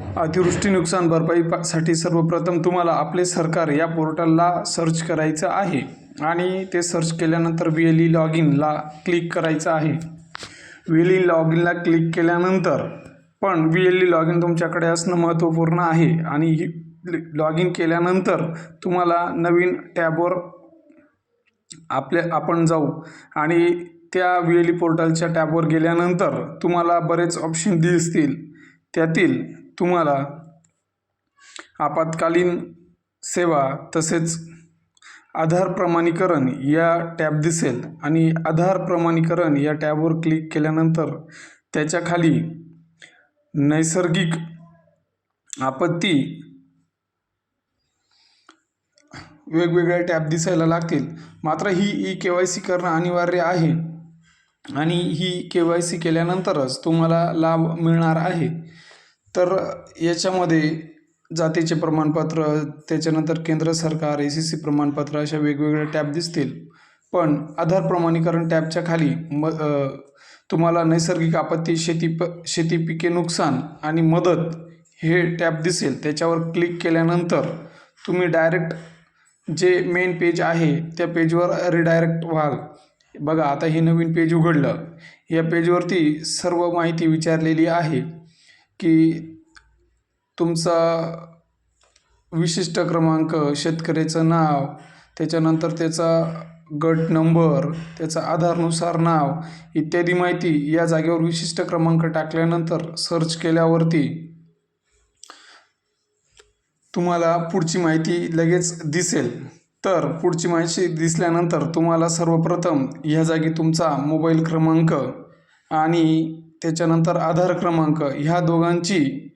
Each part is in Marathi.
अतिवृष्टी नुकसान भरपाईसाठी सर्वप्रथम तुम्हाला आपले सरकार या पोर्टलला सर्च करायचं आहे. आणि ते सर्च केल्यानंतर व्ही एल ई लॉग इनला क्लिक करायचं आहे. व्ही एल ई लॉग इनला क्लिक केल्यानंतर पण V L E log in तुमच्याकडे असणं महत्त्वपूर्ण आहे. आणि लॉग इन केल्यानंतर तुम्हाला नवीन टॅबवर आपल्या आपण जाऊ. आणि त्या व्ही एल ई पोर्टलच्या टॅबवर गेल्यानंतर तुम्हाला बरेच ऑप्शन दिसतील. त्यातील तुम्हाला आपत्कालीन सेवा तसेच आधार प्रमाणीकरण या टॅब दिसेल आणि आधार प्रमाणीकरण या टॅबवर क्लिक केल्यानंतर त्याच्याखाली नैसर्गिक आपत्ती वेगवेगळ्या टॅब दिसायला लागतील. मात्र ही ई के वाय सी करणं अनिवार्य आहे आणि ही के वाय सी केल्यानंतरच तुम्हाला लाभ मिळणार आहे. तर याच्यामध्ये जातीचे प्रमाणपत्र त्याच्यानंतर केंद्र सरकार ए सी सी प्रमाणपत्र अशा वेगवेगळ्या टॅब दिसतील. पण आधार प्रमाणीकरण टॅबच्या खाली म तुम्हाला नैसर्गिक आपत्ती शेती प शेती पिके नुकसान आणि मदत हे टॅब दिसेल. त्याच्यावर क्लिक केल्यानंतर तुम्ही डायरेक्ट जे मेन पेज आहे त्या पेजवर रिडायरेक्ट व्हाल. बघा आता हे नवीन पेज उघडलं. या पेजवरती सर्व माहिती विचारलेली आहे. की तुमचा विशिष्ट क्रमांक शेतकऱ्याचं नाव त्याच्यानंतर त्याचा गट नंबर त्याचा आधारनुसार नाव इत्यादी माहिती या जागेवर विशिष्ट क्रमांक टाकल्यानंतर सर्च केल्यावरती तुम्हाला पुढची माहिती लगेच दिसेल. तर पुढची माहिती दिसल्यानंतर तुम्हाला सर्वप्रथम ह्या जागी तुमचा मोबाईल क्रमांक आणि त्याच्यानंतर आधार क्रमांक ह्या दोघांची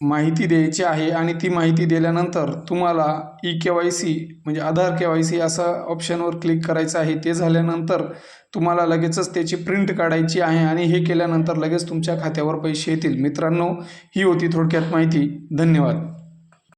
माहिती द्यायची आहे आणि ती माहिती दिल्यानंतर तुम्हाला ई के वाय सी म्हणजे आधार के वाय सी असा ऑप्शनवर क्लिक करायचं आहे. ते झाल्यानंतर तुम्हाला लगेचच त्याची प्रिंट काढायची आहे आणि हे केल्यानंतर लगेच तुमच्या खात्यावर पैसे येतील. मित्रांनो ही होती थोडक्यात माहिती. धन्यवाद.